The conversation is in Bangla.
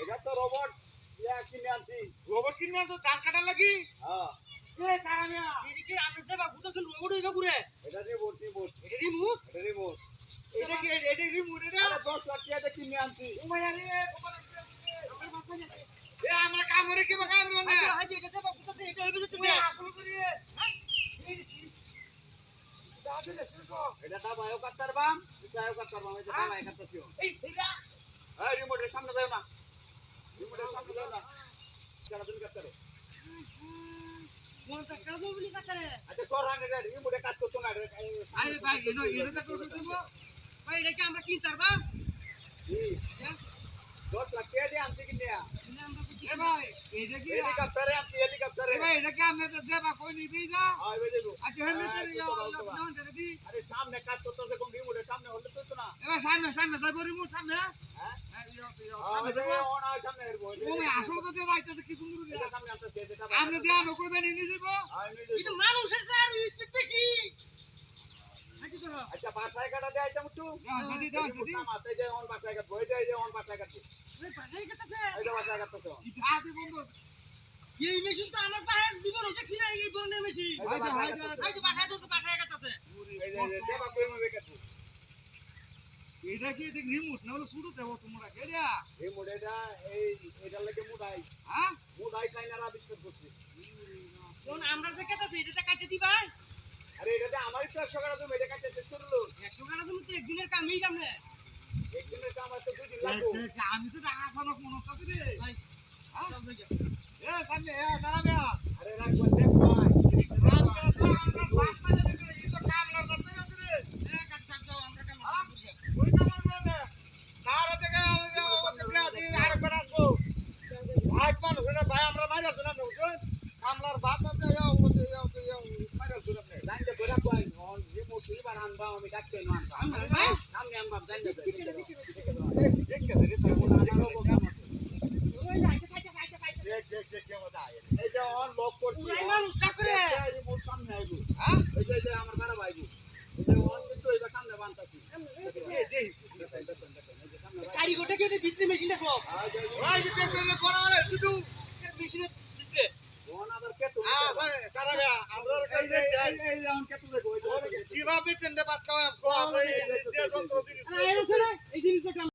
এটা তো রোবট কিনে আনছি। রোবট কিনে আনছো ধান কাটার লাগি? হ্যাঁ। এ সামিয়া! এটা কি আমি যে বাবু তো রোবট হইবে ঘুরে। এটা রিমোট রিমোট এটা রিমোট আমরা কামরে কি আমরা না? হাজি এটা তো এটা হইবে যেতে আসল করি। এটা দাবায়ও কাটতে পারবাম এটাও কাটতে পারবাম এটা দাবায় কাটতেছি এই এটা? এই রিমোটের সামনে যাও না। রিমোটের সামনে যাও না। কেন তুমি কাটতে পারো। কোন টাকা বলি কাটারে আচ্ছা কর হান এটা রিমোটে কাজ করতো না এটা আরে ভাই এনো এনো তো দেব। ভাই এটা কি আমরা কি তারবা দশ লাখ টাকা দিয়ে আনছি কিনে এ ভাই এটা কি হেলিকপ্টারে আনছি হেলিকপ্টারে এ ভাই এটা কি আমরা তো দেবা কই নিবি যা হ্যাঁ এবার যাবো আচ্ছা হেমে তেরি নাম তেরি দি আরে সামনে কাজ করতেছে কোন রিমোটের সামনে হলে তো না এ ভাই সামনে সামনে আচ্ছা বাসায় কাটা দেয় এটা মুটু হ্যাঁ, যদি দাও, যদি। মাথায় যে অন বাসায় কাটবো এই যে এই যে অন বাসায় কাটবো। ওই পাশেই কাটাছে? এই বাসায় কাটতেছে আদি বন্ধু। এই মেশিন তো আমার পায়ে জীবন দেখছি না এই ধরনের মেশিন এই যে বাসায় কাটতেছে। এই যে পাঠায় তো পাঠায় কাটাছে এই যে দেবা কই মবে কাটবো। এটা কি এটা রিমোট না হলো শুরু দেবো তোমরা কেডিয়া এই মোড়েটা এই এটার লাগে মুডাই। হ্যাঁ? মুডাই চাইনারা আবিষ্কার করছে। কোন আমরা যে কাটাছে এটা কাটে দিবা আরে এটাতে আমারই তো একশো টাকা তুমি এটা কাটতে শেষ করল। 100 টাকা তুমি তো একদিনের কামই জানে একদিনের কাম আছে দুদিন লাগবো। আমি তো টাকা খানো কোন কথা রে। ভাই হ্যাঁ? এ সামনে এ দাঁড়াবে আরে রাখব দেখ ভাই। আমরা তো আমরা বাপ দেখে এই তো কাম না করতে যাচ্ছে রে। এ কাট কাট যাও আমরা কাম ওই কাম করবে সারা থেকে আমি যে ওকে আর করে আসব। ভাই মানুষ এটা ভাই আমরা মারা শুনা বুঝছেন কামলার ভাত আছে ইয়া ওতে ইয়া ওতে ইয়া মারা শুনা জানতে করে কই অন রিমোট তুই বার আনবা আমি ডাকতে না আনবা আমি ভাই সামনে আনবা জানতে ঠিক আছে ঠিক আছে ঠিক আছে রে তার মনে আনবা কাম আছে ওই যাইতে খাইতে খাইতে খাইতে দেখ দেখ দেখ কেমন যায় এই যে অন লক করছি পুরাই মানুষ কা করে! সামনে আইবো। হ্যাঁ? এই যে আমার কারা বাইবো এই যে অন কিন্তু এই সামনে বানতাছি। এই যে কারিগরটা কি ভিতরে মেশিনটা সব? ওই যে শুধু মেশিনের ভিতরে কীভাবে চিনতে পারছ এই জিনিসটা